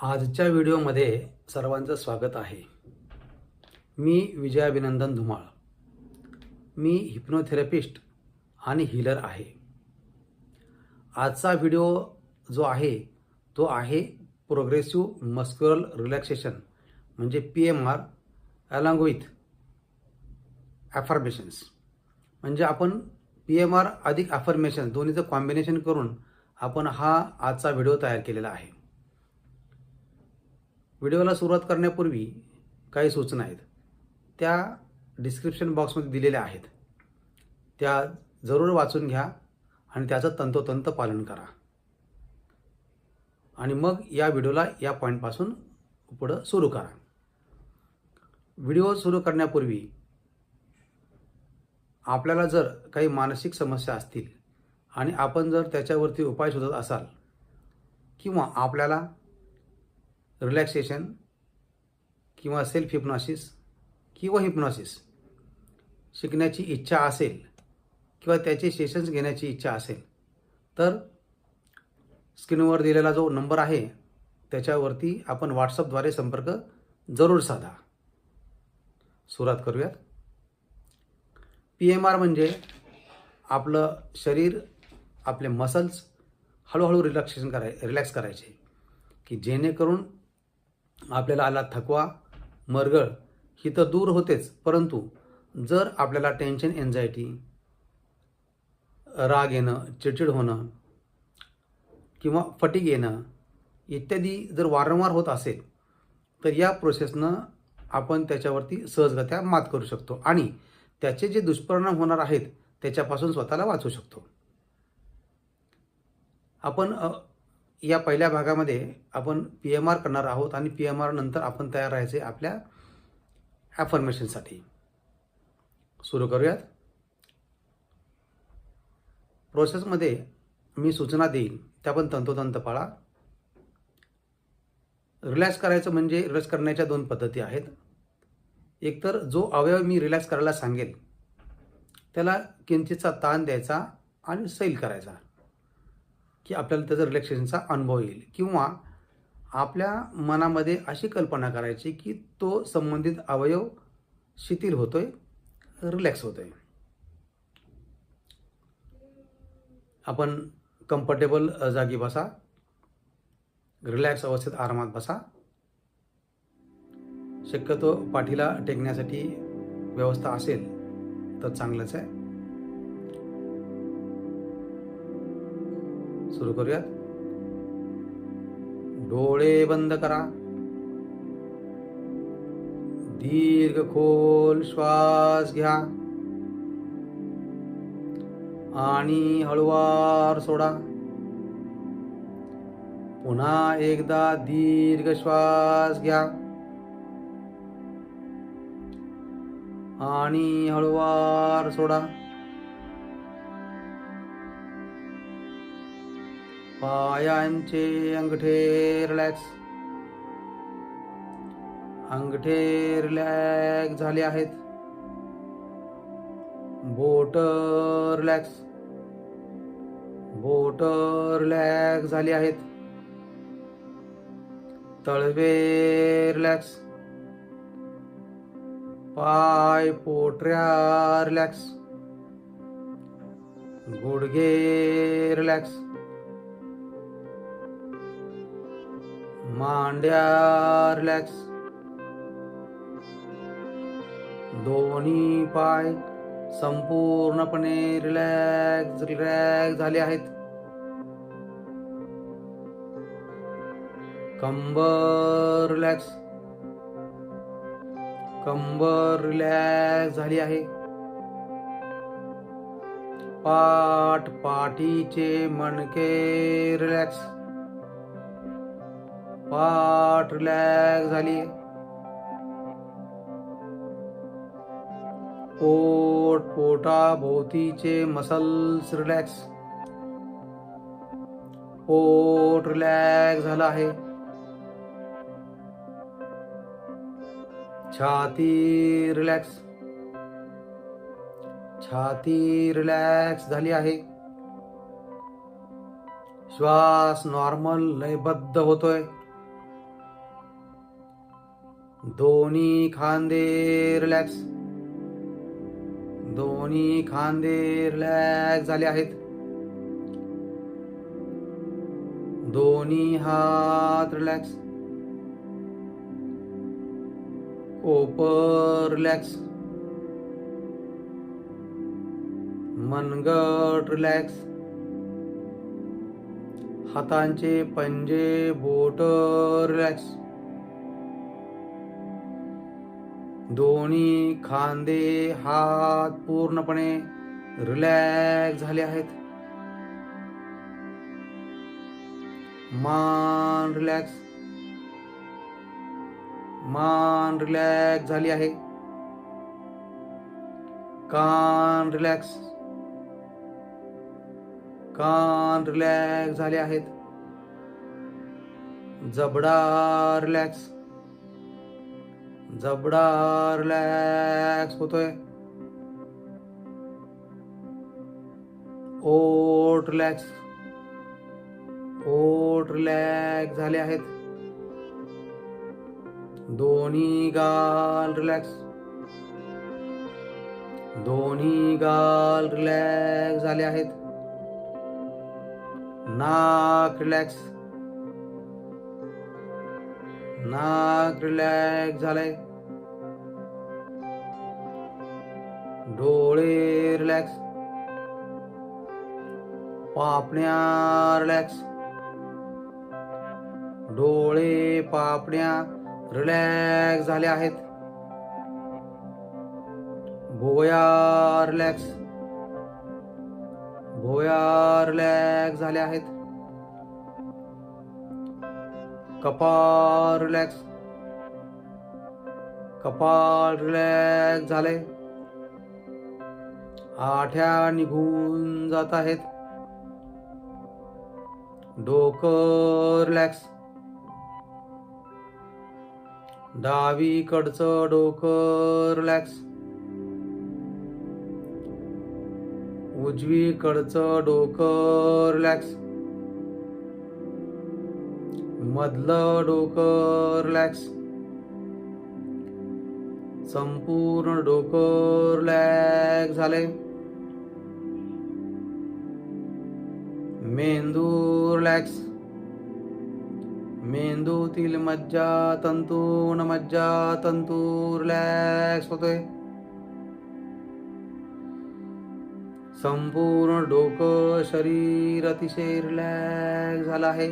आजच्या व्हिडिओमध्ये सर्वांचं स्वागत आहे. मी विजयाभिनंदन धुमाळ. मी हिप्नोथेरपिस्ट आणि हिलर आहे. आजचा व्हिडिओ जो आहे तो आहे प्रोग्रेसिव्ह मस्क्युरल रिलॅक्सेशन म्हणजे P M R along with affirmations म्हणजे आपण पी एम आर अधिक ॲफर्मेशन दोन्हीचं कॉम्बिनेशन करून आपण हा आजचा व्हिडिओ तयार केलेला आहे. व्हिडिओला सुरुवात करण्यापूर्वी काही सूचना आहेत. त्या डिस्क्रिप्शन बॉक्समध्ये दिलेल्या आहेत. त्या जरूर वाचून घ्या आणि त्याचं तंतोतंत पालन करा. आणि मग या व्हिडिओला या पॉईंटपासून पुढं सुरू करा. व्हिडिओ सुरू करण्यापूर्वी आपल्याला जर काही मानसिक समस्या असतील आणि आपण जर त्याच्यावरती उपाय शोधत असाल किंवा आपल्याला रिलॅक्सेशन किंवा सेल्फ हिप्नॉसिस किंवा हिप्नॉसिस शिकण्याची इच्छा असेल किंवा त्याचे सेशन्स घेण्याची इच्छा असेल तर स्क्रीनवर दिलेला जो नंबर आहे त्याच्यावरती आपण व्हॉट्सअपद्वारे संपर्क जरूर साधा. सुरुवात करूयात. पी एम आर म्हणजे आपलं शरीर आपले मसल्स हळूहळू रिलॅक्सेशन कराय रिलॅक्स करायचे की जेणेकरून आपल्याला आला थकवा मरगळ ही तर दूर होतेच. परंतु जर आपल्याला टेन्शन एन्झायटी राग येणं चिडचिड होणं किंवा फटीक येणं इत्यादी जर वारंवार होत असेल तर या प्रोसेसनं आपण त्याच्यावरती सहजगत्या मात करू शकतो आणि त्याचे जे दुष्परिणाम होणार आहेत त्याच्यापासून स्वतःला वाचू शकतो. आपण या पहिल्या भागामध्ये आपण पी एम आर करणार आहोत आणि पी एम आर नंतर आपण तयार राहायचे आपल्या ॲफर्मेशनसाठी सुरू करूयात. प्रोसेसमध्ये मी सूचना देईन त्या पण तंतोतंत पाळा. रिलॅक्स करायचं म्हणजे रिलॅक्स करण्याच्या दोन पद्धती आहेत. एकतर जो अवयव मी रिलॅक्स करायला सांगेल त्याला किंचितचा ताण द्यायचा आणि सैल करायचा. की आपल्याला त्याचा रिलॅक्सेशनचा अनुभव येईल. किंवा आपल्या मनामध्ये अशी कल्पना करायची की तो संबंधित अवयव शिथिल होतोय रिलॅक्स होतोय. आपण कम्फर्टेबल जागी बसा. रिलॅक्स अवस्थेत आरामात बसा. शक्यतो पाठीला टेकण्यासाठी व्यवस्था असेल तर चांगलंच आहे. सुरू करूयात डोळे बंद करा. दीर्घ खोल श्वास घ्या. आणि हळुवार सोडा. पुन्हा एकदा दीर्घ श्वास घ्या. आणि हळुवार सोडा. पायांचे अंगठे रिलॅक्स अंगठे रिलॅक्स झाले आहेत. बोट रिलॅक्स बोट रिलॅक्स झाली आहेत. तळवे रिलॅक्स पाय पोटऱ्या रिलॅक्स गुडघे रिलॅक्स मांड्या रिलॅक्स दोन्ही पाय संपूर्णपणे रिलॅक्स रिलॅक्स झाले आहेत. कंबर रिलॅक्स कंबर रिलॅक्स झाली आहे. पाठ पाठीचे मणके रिलॅक्स पाठ रिलॅक्स झाली. पोट पोटा भोवतीचे मसल्स रिलॅक्स पोट रिलॅक्स झालं आहे. छाती रिलॅक्स छाती रिलॅक्स झाली आहे. श्वास नॉर्मल लयबद्ध होतोय. दोन्ही खांदे रिलॅक्स दोन्ही खांदे रिलॅक्स झाले आहेत. दोन्ही हात रिलॅक्स कोपर रिलॅक्स मनगट रिलॅक्स हातांचे पंजे बोट रिलॅक्स दोन्ही खांदे हात पूर्णपणे रिलॅक्स झाले आहेत. मान रिलॅक्स मान रिलॅक्स झाली आहे. कान रिलॅक्स कान रिलॅक्स झाले आहेत. जबडा रिलॅक्स जबडा रिलॅक्स होतोय. ओट रिलॅक्स ओट रिलॅक्स झाले आहेत. दोन्ही गाल रिलॅक्स दोन्ही गाल रिलॅक्स झाले आहेत. नाक रिलॅक्स नाक रिलॅक्स झालंय. डोळे रिलॅक्स. पापण्या रिलॅक्स. डोळे पापण्या रिलॅक्स झाले आहेत. भोया रिलॅक्स. भोया रिलॅक्स झाले आहेत. कपाळ रिलॅक्स. कपाळ रिलॅक्स झाले आठ्या निघून जात आहेत. डोकं रिलॅक्स डावीकडचं डोकं रिलॅक्स उजवीकडचं डोकं रिलॅक्स मधलं डोकं रिलॅक्स संपूर्ण डोकं रिलॅक्स झाले. मेंदू रिलॅक्स मेंदूतील मज्जा तंतू न मज्जा तंतू रिलॅक्स होतोय. संपूर्ण डोकं शरीर अतिशय रिलॅक्स झालं आहे.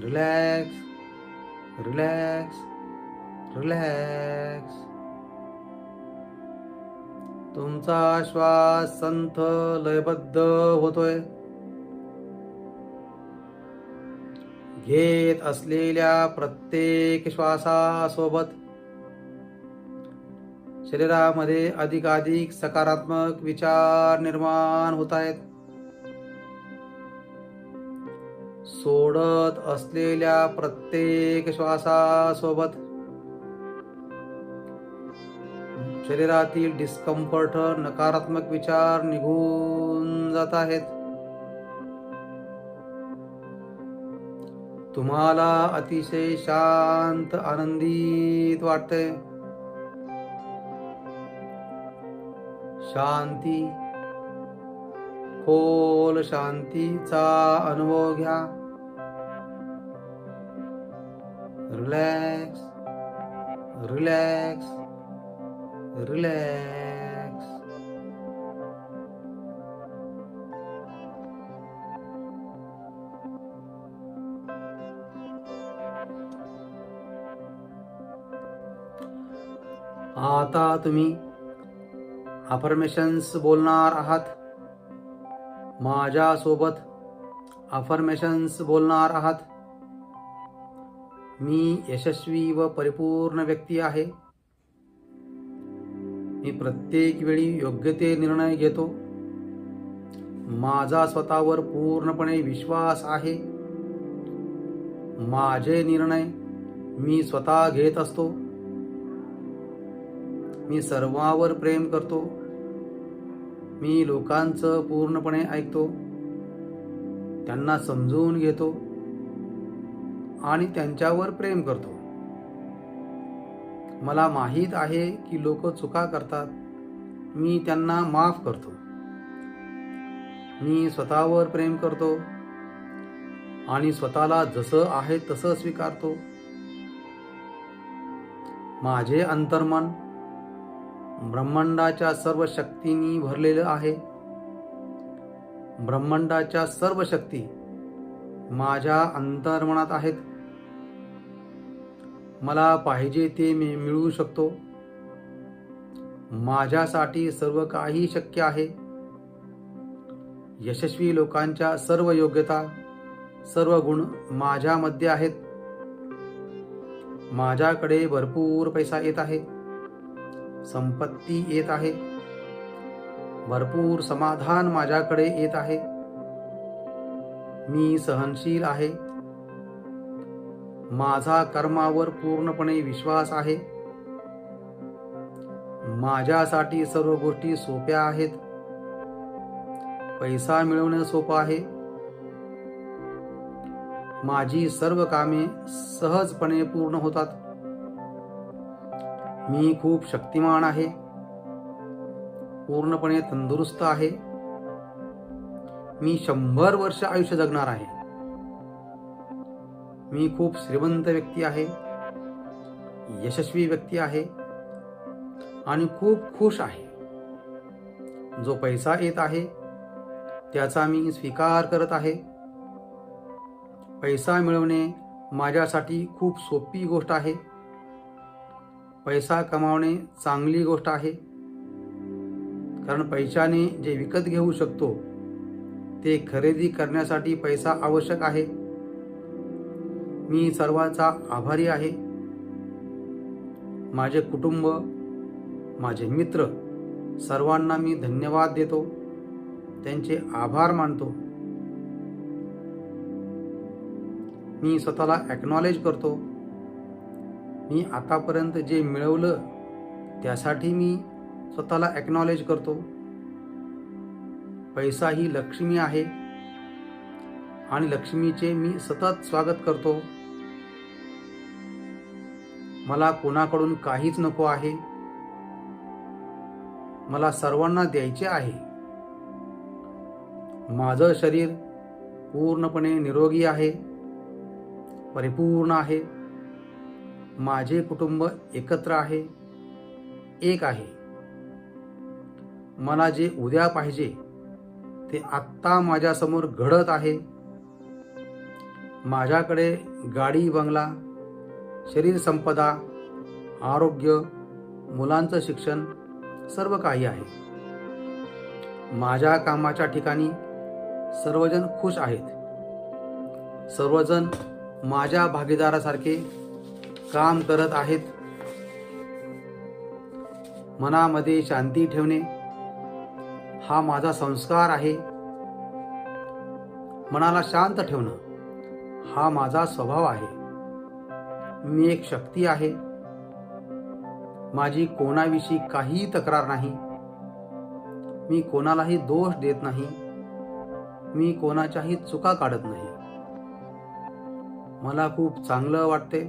रिलॅक्स रिलॅक्स रिलॅक्स तुमचा श्वास संथ लयबद्ध होतोय. घेत असलेल्या प्रत्येक श्वासासोबत शरीरामध्ये अधिकाधिक सकारात्मक विचार निर्माण होत आहेत सोडत असलेल्या प्रत्येक श्वासासोबत शरीरातील डिस्कम्फर्ट नकारात्मक विचार निघून जात आहेत. तुम्हाला अतिशय शांत आनंदित वाटते शांती खोल शांतीचा अनुभव घ्या. Relax relax. रिलॅक्स आता तुम्ही अफर्मेशन्स बोलणार आहात. माझ्यासोबत अफर्मेशन्स बोलणार आहात. मी यशस्वी व परिपूर्ण व्यक्ती आहे. मी प्रत्येक वेळी योग्य ते निर्णय घेतो. माझा स्वतःवर पूर्णपणे विश्वास आहे. माझे निर्णय मी स्वतः घेत असतो. मी सर्वांवर प्रेम करतो. मी लोकांचं पूर्णपणे ऐकतो. त्यांना समजून घेतो. आणि त्यांच्यावर प्रेम करतो. मला माहीत आहे की लोक चुका करतात. मी त्यांना माफ करतो. मी स्वतःवर प्रेम करतो. आणि स्वतःला जसं आहे तसं स्वीकारतो. माझे अंतर्मन ब्रह्मांडाच्या सर्व शक्तींनी भरलेलं आहे. ब्रह्मांडाच्या सर्व शक्ती माझ्या अंतर्मनात आहेत. मला पाहिजे ते मी मिळवू शकतो. माझ्यासाठी सर्व काही शक्य आहे. यशस्वी लोकांच्या सर्व योग्यता सर्व गुण माझ्यामध्ये आहेत. माझ्याकडे भरपूर पैसा येत आहे. संपत्ती येत आहे. भरपूर समाधान माझ्याकडे येत आहे. मी सहनशील आहे. माझा कर्मावर पूर्णपणे विश्वास आहे. माझ्यासाठी सर्व गोष्टी सोप्या आहेत. पैसा मिळवणं सोपं आहे. माझी सर्व कामे सहजपणे पूर्ण होतात. मी खूप शक्तिमान आहे. पूर्णपणे तंदुरुस्त आहे. मी शंभर वर्ष आयुष्य जगणार आहे. मी खूप श्रीमंत व्यक्ती आहे यशस्वी व्यक्ती आहे आणि खूप खुश आहे. जो पैसा येत आहे त्याचा मी स्वीकार करत आहे. पैसा मिळवणे माझ्यासाठी खूप सोपी गोष्ट आहे. पैसा कमावणे चांगली गोष्ट आहे. कारण पैशाने जे विकत घेऊ शकतो ते खरेदी करण्यासाठी पैसा आवश्यक आहे. मी सर्वांचा आभारी आहे. माझे कुटुंब माझे मित्र सर्वांना मी धन्यवाद देतो. त्यांचे आभार मानतो. मी स्वतःला ॲक्नॉलेज करतो. मी आतापर्यंत जे मिळवलं त्यासाठी मी स्वतःला ॲक्नॉलेज करतो. पैसा ही लक्ष्मी आहे. आणि लक्ष्मीचे मी सतत स्वागत करतो. मला कोणाकडून काहीच नको आहे. मला सर्वांना द्यायचे आहे. माझं शरीर पूर्णपणे निरोगी आहे परिपूर्ण आहे. माझे कुटुंब एकत्र आहे एक आहे. मला जे उद्या पाहिजे ते आत्ता माझ्यासमोर घडत आहे. माझ्याकडे गाडी बंगला शरीर संपदा आरोग्य मुलांचं शिक्षण सर्व काही आहे. माझ्या कामाच्या ठिकाणी सर्वजण खुश आहेत. सर्वजण माझ्या भागीदारासारखे काम करत आहेत. मनामध्ये शांती ठेवणे हा माझा संस्कार आहे. मनाला शांत ठेवणं हा माझा स्वभाव आहे. मी एक शक्ती आहे. माझी कोणाविषयी काहीही तक्रार नाही. मी कोणालाही दोष देत नाही. मी कोणाच्याही चुका काढत नाही. मला खूप चांगलं वाटते.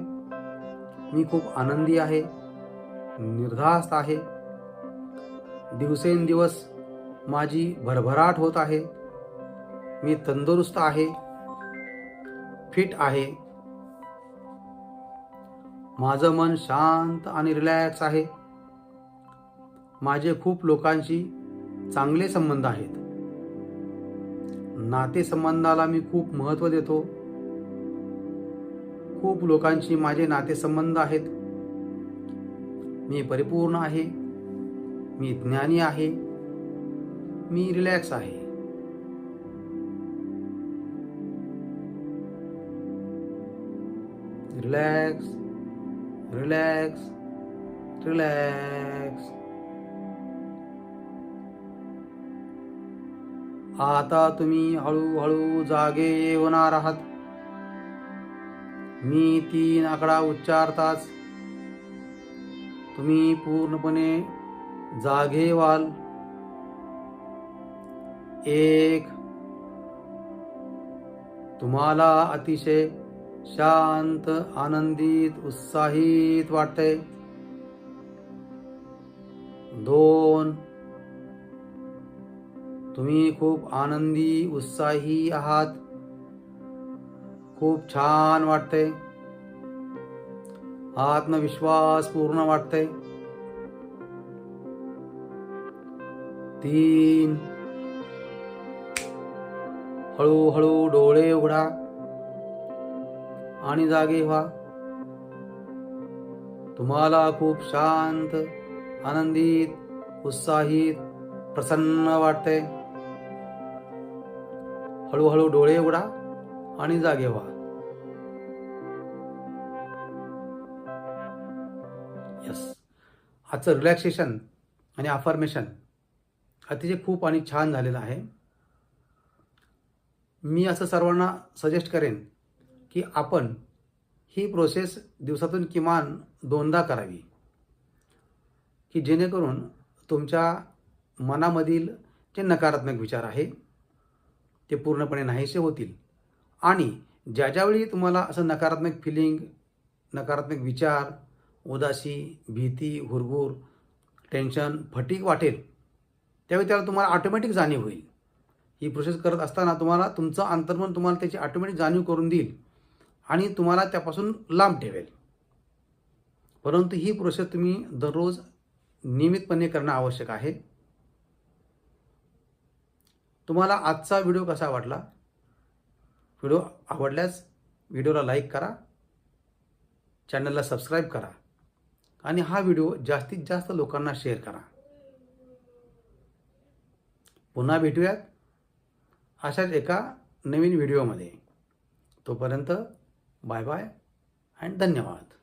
मी खूप आनंदी आहे. निर्धास्त आहे. दिवसेंदिवस माझी भरभराट होत आहे. मी तंदुरुस्त आहे. फिट आहे. माझं मन शांत आणि रिलॅक्स आहे. माझे खूप लोकांशी चांगले संबंध आहेत. नातेसंबंधाला मी खूप महत्त्व देतो. खूप लोकांशी माझे नातेसंबंध आहेत. मी परिपूर्ण आहे. मी ज्ञानी आहे. मी रिलॅक्स आहे. रिलॅक्स रिलॅक्स रिलॅक्स आता तुम्ही हळूहळू जागे होणार आहात. मी तीन आकडा उच्चारताच तुम्ही पूर्णपणे जागे व्हाल. एक. तुम्हाला अतिशय शांत आनंदित उत्साहित वाटते दोन तुम्ही खूप आनंदी उत्साही आहात. खूप छान वाटते आत्मविश्वास पूर्ण वाटते तीन हळूहळू डोळे उघडा. आणि जागे व्हा. तुम्हाला खूप शांत आनंदित उत्साहित प्रसन्न वाटते. हळूहळू डोळे उघडा आणि जागे व्हा. यस आजचं रिलॅक्सेशन आणि अफर्मेशन अतिशय खूप आणि छान झालेलं आहे. मी असं सर्वांना सजेस्ट करेन की आपण ही प्रोसेस दिवसातून किमान दोनदा करावी. की जेणेकरून तुमच्या मनामधील जे नकारात्मक विचार आहे ते पूर्णपणे नाहीसे होतील. आणि ज्या ज्यावेळी तुम्हाला असं नकारात्मक फिलिंग नकारात्मक विचार उदासी भीती हुरगुर टेन्शन फटीक वाटेल त्यावेळी त्याला तुम्हाला ऑटोमॅटिक जाणीव होईल. ही प्रोसेस करत असताना तुम्हाला तुमचं अंतर्मन तुम्हाला त्याची ऑटोमॅटिक जाणीव करून देईल. आणि तुम्हाला त्यापासून लांब ठेवेल. परंतु ही प्रोसेस तुम्ही दररोज नियमितपणे करणं आवश्यक आहे. तुम्हाला आजचा व्हिडिओ कसा वाटला? व्हिडिओ आवडल्यास व्हिडिओला लाईक करा. चॅनलला सबस्क्राईब करा. आणि हा व्हिडिओ जास्तीत जास्त लोकांना शेअर करा. पुन्हा भेटूयात अशाच एका नवीन व्हिडिओमध्ये. तोपर्यंत बाय बाय अँड धन्यवाद.